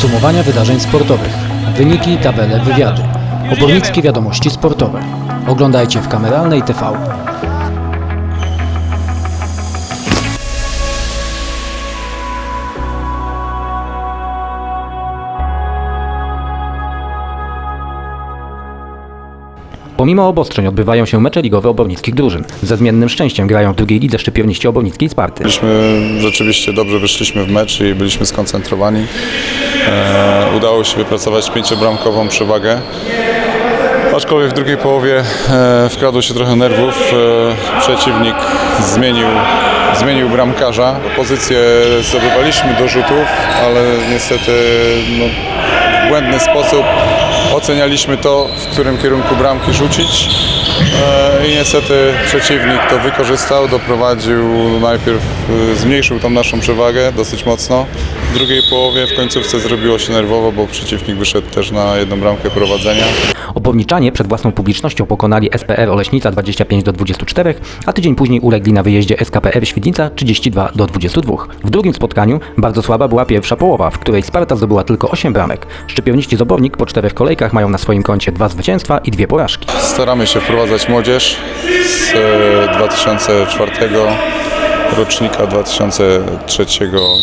Podsumowania wydarzeń sportowych. Wyniki, tabele, wywiady. Obornickie wiadomości sportowe. Oglądajcie w Kameralnej TV. Pomimo obostrzeń odbywają się mecze ligowe obornickich drużyn. Ze zmiennym szczęściem grają w drugiej lidze szczypiorniści obornickiej Sparty. Byliśmy rzeczywiście dobrze wyszliśmy w mecz i byliśmy skoncentrowani. E, udało się wypracować pięciobramkową przewagę. Aczkolwiek w drugiej połowie e, wkradło się trochę nerwów. E, przeciwnik zmienił, zmienił bramkarza. Pozycję zdobywaliśmy do rzutów, ale niestety no, w błędny sposób ocenialiśmy to, w którym kierunku bramki rzucić. E, I niestety przeciwnik to wykorzystał, doprowadził najpierw, e, zmniejszył tą naszą przewagę dosyć mocno. W drugiej połowie w końcówce zrobiło się nerwowo, bo przeciwnik wyszedł też na jedną bramkę prowadzenia. Oborniczanie przed własną publicznością pokonali SPR Oleśnica 25 do 24, a tydzień później ulegli na wyjeździe SKPR Świdnica 32 do 22. W drugim spotkaniu bardzo słaba była pierwsza połowa, w której Sparta zdobyła tylko 8 bramek. Szczypiorniści z Obornik po czterech kolejkach mają na swoim koncie dwa zwycięstwa i dwie porażki. Staramy się wprowadzać młodzież z e, 2004 rocznika 2003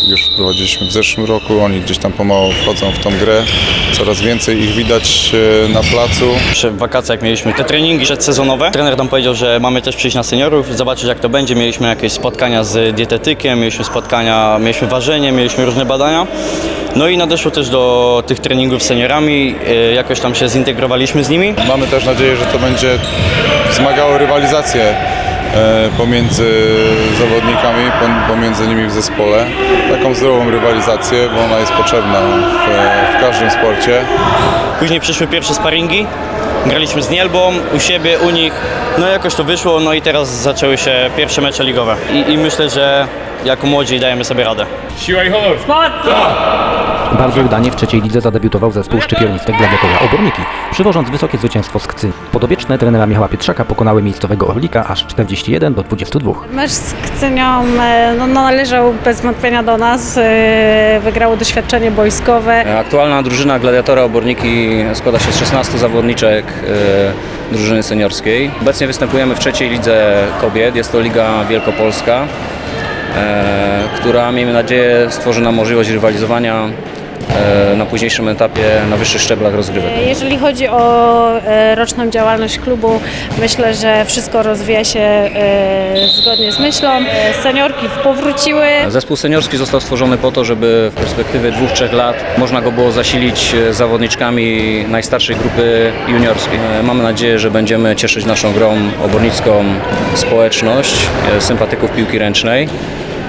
już wprowadziliśmy w zeszłym roku. Oni gdzieś tam pomału wchodzą w tą grę. Coraz więcej ich widać e, na placu. Przy wakacjach mieliśmy te treningi przedsezonowe. Trener nam powiedział, że mamy też przyjść na seniorów, zobaczyć jak to będzie. Mieliśmy jakieś spotkania z dietetykiem, mieliśmy spotkania, mieliśmy ważenie, mieliśmy różne badania. No i nadeszło też do tych treningów z seniorami, y, jakoś tam się zintegrowaliśmy z nimi. Mamy też nadzieję, że to będzie wzmagało rywalizację e, pomiędzy zawodnikami, pom- pomiędzy nimi w zespole. Taką zdrową rywalizację, bo ona jest potrzebna w, w każdym sporcie. Później przyszły pierwsze sparingi, graliśmy z Nielbą, u siebie, u nich. No jakoś to wyszło, no i teraz zaczęły się pierwsze mecze ligowe. I, i myślę, że jako młodzi dajemy sobie radę. Siła i honor. Bardzo udanie w trzeciej lidze zadebiutował zespół szczypiornistek Gladiatora Oborniki, przywożąc wysokie zwycięstwo z Kcyni. Podobieczne trenera Michała Pietrzaka pokonały miejscowego Orlika aż 41 do 22. Mecz z Kcynią e, no, należał bez wątpienia do nas. e, Wygrało doświadczenie boiskowe. Aktualna drużyna Gladiatora Oborniki składa się z 16 zawodniczek e, drużyny seniorskiej. Obecnie występujemy w trzeciej lidze kobiet. Jest to Liga Wielkopolska, e, która miejmy nadzieję stworzy nam możliwość rywalizowania e, na późniejszym etapie na wyższych szczeblach rozgrywek. Jeżeli chodzi o e, roczną działalność klubu, myślę, że wszystko rozwija się e, zgodnie z myślą. E, Seniorki powróciły. Zespół seniorski został stworzony po to, żeby w perspektywie dwóch, trzech lat można go było zasilić e, zawodniczkami najstarszej grupy juniorskiej. E, Mamy nadzieję, że będziemy cieszyć naszą grą obornicką społeczność, e, sympatyków piłki ręcznej.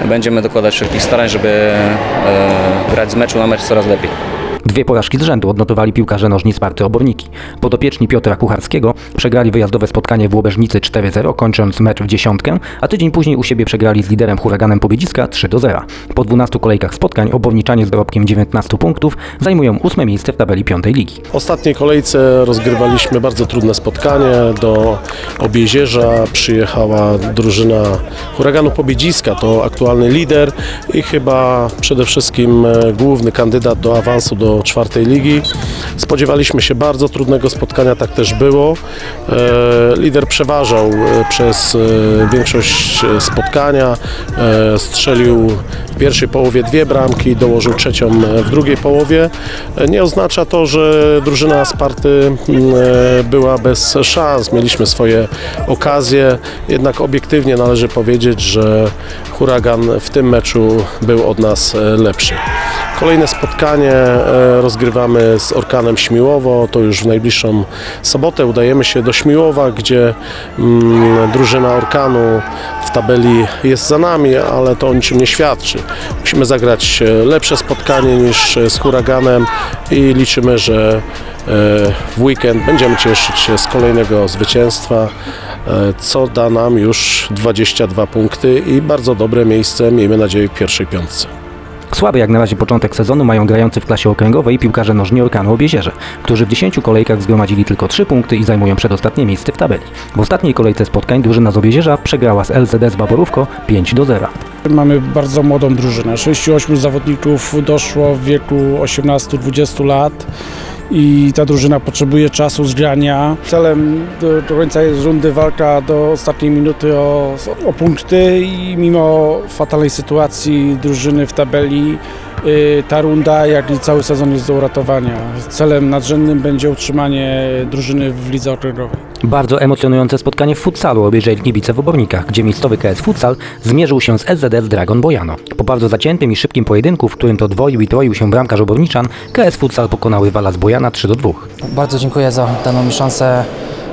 Będziemy dokładać wszelkich starań, żeby e, grać z meczu na mecz coraz lepiej. Dwie porażki z rzędu odnotowali piłkarze nożni Sparty Oborniki. Podopieczni Piotra Kucharskiego przegrali wyjazdowe spotkanie w Łobeżnicy 4-0, kończąc mecz w dziesiątkę, a tydzień później u siebie przegrali z liderem huraganem Pobiedziska 3-0. Po 12 kolejkach spotkań oborniczanie z dorobkiem 19 punktów zajmują ósme miejsce w tabeli piątej ligi. W ostatniej kolejce rozgrywaliśmy bardzo trudne spotkanie. Do Obiezierza przyjechała drużyna Huraganu Pobiedziska, to aktualny lider i chyba przede wszystkim e, główny kandydat do awansu do czwartej ligi. Spodziewaliśmy się bardzo trudnego spotkania, tak też było. E, Lider przeważał e, przez e, większość spotkania, strzelił w pierwszej połowie dwie bramki, dołożył trzecią w drugiej połowie. Nie oznacza to, że drużyna Sparty była bez szans. Mieliśmy swoje okazje, jednak obiektywnie należy powiedzieć, że Huragan w tym meczu był od nas lepszy. Kolejne spotkanie rozgrywamy z Orkanem Śmiłowo. To już w najbliższą sobotę udajemy się do Śmiłowa, gdzie mm, drużyna Orkanu w tabeli jest za nami, ale to o niczym nie świadczy. Musimy zagrać e, lepsze spotkanie niż e, z Huraganem i liczymy, że e, w weekend będziemy cieszyć się z kolejnego zwycięstwa, co da nam już 22 punkty i bardzo dobre miejsce, miejmy nadzieję, w pierwszej piątce. Słaby jak na razie początek sezonu mają grający w klasie okręgowej piłkarze nożni Orkanu Obiezierze, którzy w 10 kolejkach zgromadzili tylko 3 punkty i zajmują przedostatnie miejsce w tabeli. W ostatniej kolejce spotkań drużyna z Obiezierza przegrała z LZS Baborówko 5 do 0. Mamy bardzo młodą drużynę. 6-8 zawodników doszło w wieku 18-20 lat i ta drużyna potrzebuje czasu zgrania. Celem do, do końca jest rundy walka do ostatniej minuty o, o punkty i mimo fatalnej sytuacji drużyny w tabeli y, ta runda, jak i cały sezon jest do uratowania. Celem nadrzędnym będzie utrzymanie drużyny w lidze okręgowej. Bardzo emocjonujące spotkanie w futsalu obejrzeli kibice w Obornikach, gdzie miejscowy KS Futsal zmierzył się z SZS Dragon Bojano. Po bardzo zaciętym i szybkim pojedynku, w którym to dwoił i troił się bramkarz Oborniczan, KS Futsal pokonał rywala z Bojana 3 do 2. Bardzo dziękuję za daną mi szansę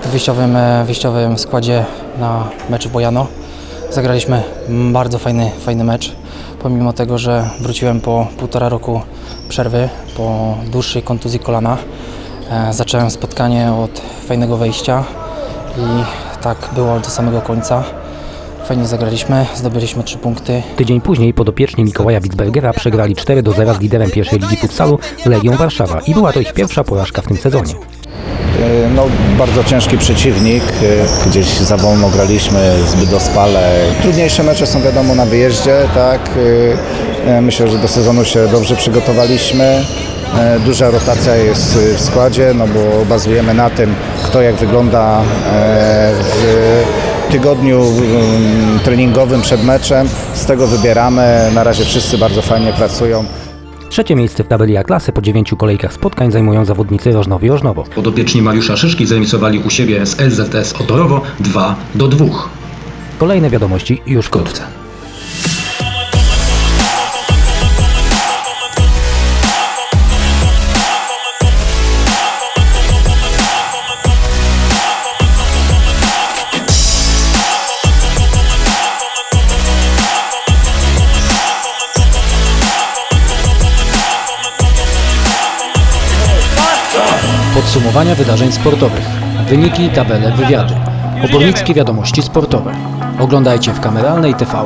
w wyjściowym, e, wyjściowym składzie na meczu Bojano. Zagraliśmy bardzo fajny, fajny mecz, pomimo tego, że wróciłem po półtora roku przerwy, po dłuższej kontuzji kolana. E, Zacząłem spotkanie od fajnego wejścia i tak było do samego końca. Fajnie zagraliśmy, zdobyliśmy trzy punkty. Tydzień później podopieczni Mikołaja Witzbergera przegrali 4 do 0 z liderem pierwszej ligi futsalu Legią Warszawa i była to ich pierwsza porażka w tym sezonie. E, No, bardzo ciężki przeciwnik, e, gdzieś za wolno graliśmy, zbyt ospale. Trudniejsze mecze są wiadomo na wyjeździe, tak. E, Myślę, że do sezonu się dobrze przygotowaliśmy. E, Duża rotacja jest e, w składzie, no bo bazujemy na tym, kto jak wygląda w tygodniu mm, treningowym przed meczem. Z tego wybieramy. Na razie wszyscy bardzo fajnie pracują. Trzecie miejsce w tabeli A klasy po dziewięciu kolejkach spotkań zajmują zawodnicy Rożnowi Rożnowo. Podopieczni Mariusza Szyszki zremisowali u siebie z SZS Otorowo 2 do 2. Kolejne wiadomości już wkrótce. Podsumowania wydarzeń sportowych. Wyniki, tabele, wywiady. Obornickie wiadomości sportowe. Oglądajcie w Kameralnej TV.